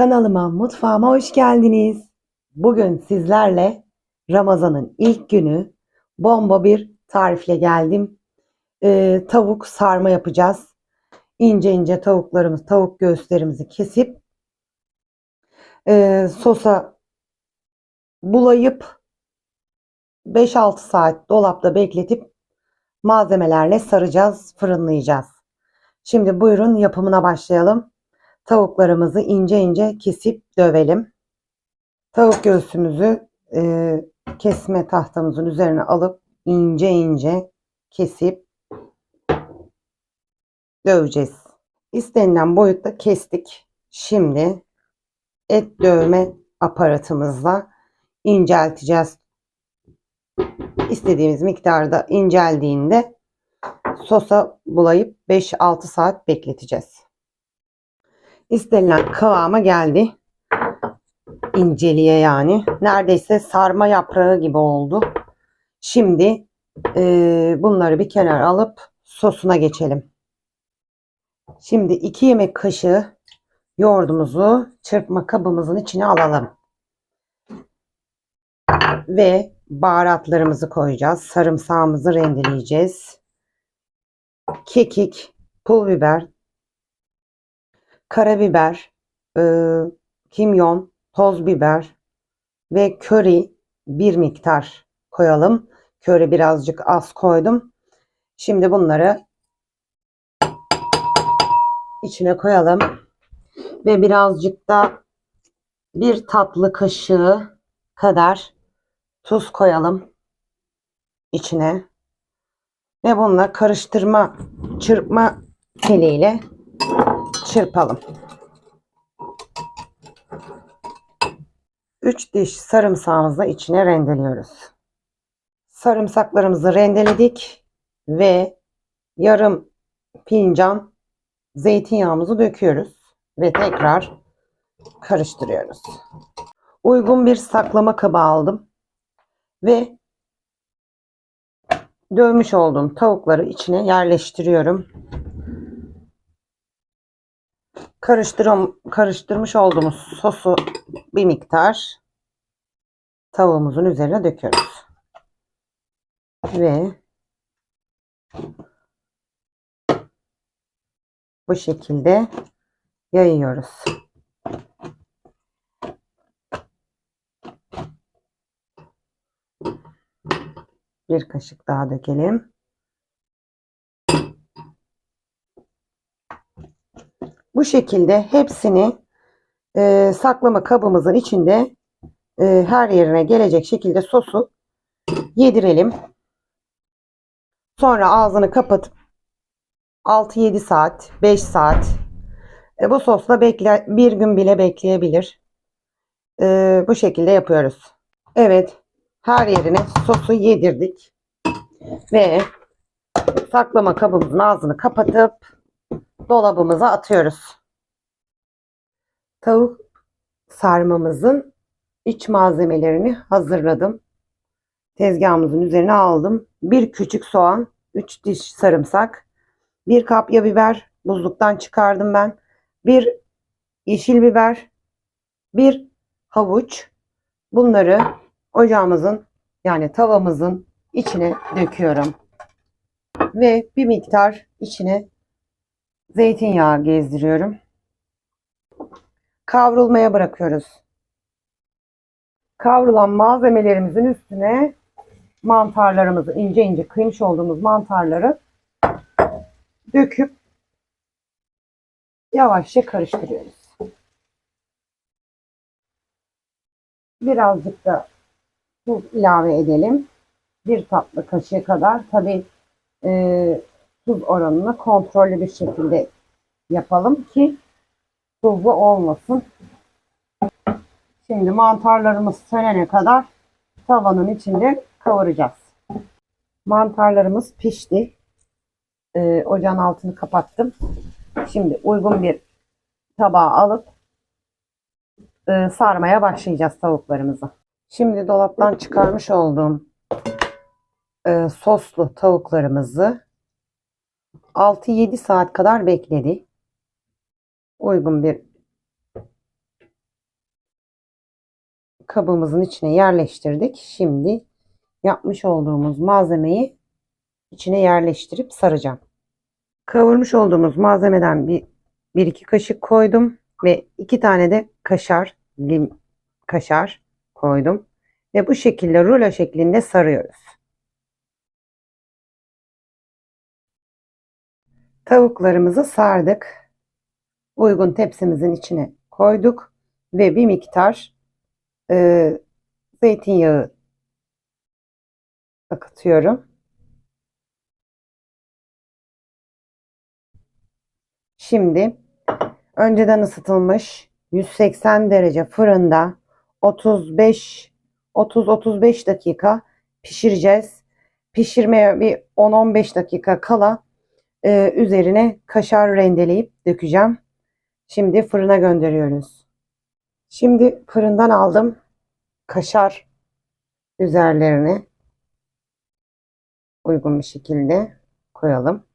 Kanalıma, mutfağıma hoş geldiniz. Bugün sizlerle Ramazan'ın ilk günü bomba bir tarifle geldim. Ee, tavuk sarma yapacağız. İnce ince tavuklarımız, tavuk göğüslerimizi kesip e, sosa bulayıp 5-6 saat dolapta bekletip malzemelerle saracağız, fırınlayacağız. Şimdi buyurun yapımına başlayalım. Tavuklarımızı ince ince kesip dövelim. Tavuk göğsümüzü e, kesme tahtamızın üzerine alıp ince ince kesip döveceğiz. İstenilen boyutta kestik. Şimdi et dövme aparatımızla incelteceğiz. İstediğimiz miktarda inceldiğinde sosa bulayıp 5-6 saat bekleteceğiz. İstenilen kıvama geldi. İnceliğe yani. Neredeyse sarma yaprağı gibi oldu. Şimdi e, bunları bir kenara alıp sosuna geçelim. Şimdi 2 yemek kaşığı yoğurdumuzu çırpma kabımızın içine alalım. Ve baharatlarımızı koyacağız. Sarımsağımızı rendeleyeceğiz. Kekik, pul biber, karabiber, e, kimyon, toz biber ve köri bir miktar koyalım. Köri birazcık az koydum. Şimdi bunları içine koyalım. Ve birazcık da bir tatlı kaşığı kadar tuz koyalım içine. Ve bununla karıştırma, çırpma teliyle çırpalım. 3 diş sarımsağımızı içine rendeliyoruz. Sarımsaklarımızı rendeledik ve yarım fincan zeytinyağımızı döküyoruz ve tekrar karıştırıyoruz. Uygun bir saklama kabı aldım ve dövmüş olduğum tavukları içine yerleştiriyorum. Karıştırım, karıştırmış olduğumuz sosu bir miktar tavuğumuzun üzerine döküyoruz. Ve bu şekilde yayıyoruz. Bir kaşık daha dökelim. Bu şekilde hepsini e, saklama kabımızın içinde e, her yerine gelecek şekilde sosu yedirelim. Sonra ağzını kapatıp 6-7 saat, 5 saat e, bu sosla bekle, bir gün bile bekleyebilir. E, bu şekilde yapıyoruz. Evet, her yerine sosu yedirdik ve saklama kabımızın ağzını kapatıp dolabımıza atıyoruz. Tavuk sarmamızın iç malzemelerini hazırladım. Tezgahımızın üzerine aldım. Bir küçük soğan, 3 diş sarımsak, bir kapya biber buzluktan çıkardım ben. Bir yeşil biber, bir havuç. Bunları ocağımızın yani tavamızın içine döküyorum. Ve bir miktar içine zeytinyağı gezdiriyorum. Kavrulmaya bırakıyoruz. Kavrulan malzemelerimizin üstüne mantarlarımızı ince ince kıymış olduğumuz mantarları döküp yavaşça karıştırıyoruz. Birazcık da tuz ilave edelim. Bir tatlı kaşığı kadar. Tabi e, tuz oranını kontrollü bir şekilde yapalım ki tuzlu olmasın. Şimdi mantarlarımız sönene kadar tavanın içinde kavuracağız. Mantarlarımız pişti. Ee, ocağın altını kapattım. Şimdi uygun bir tabağa alıp e, sarmaya başlayacağız tavuklarımızı. Şimdi dolaptan çıkarmış olduğum e, soslu tavuklarımızı 6-7 saat kadar bekledi. Uygun bir kabımızın içine yerleştirdik. Şimdi yapmış olduğumuz malzemeyi içine yerleştirip saracağım. Kavurmuş olduğumuz malzemeden bir, bir iki kaşık koydum ve iki tane de kaşar, lim, kaşar koydum. Ve bu şekilde rulo şeklinde sarıyoruz. Tavuklarımızı sardık. Uygun tepsimizin içine koyduk ve bir miktar e, zeytinyağı akıtıyorum. Şimdi önceden ısıtılmış 180 derece fırında 35 30-35 dakika pişireceğiz. Pişirmeye bir 10-15 dakika kala e, üzerine kaşar rendeleyip dökeceğim. Şimdi fırına gönderiyoruz. Şimdi fırından aldım kaşar üzerlerine uygun bir şekilde koyalım.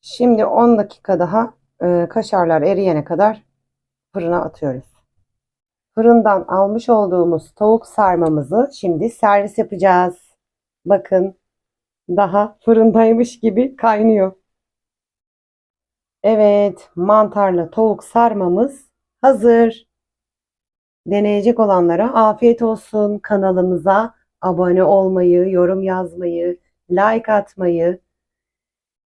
Şimdi 10 dakika daha e, kaşarlar eriyene kadar fırına atıyoruz. Fırından almış olduğumuz tavuk sarmamızı şimdi servis yapacağız. Bakın daha fırındaymış gibi kaynıyor. Evet, mantarlı tavuk sarmamız hazır. Deneyecek olanlara afiyet olsun. Kanalımıza abone olmayı, yorum yazmayı, like atmayı,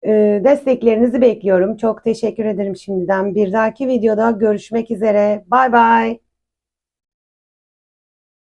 e, desteklerinizi bekliyorum. Çok teşekkür ederim şimdiden. Bir dahaki videoda görüşmek üzere. Bay bay.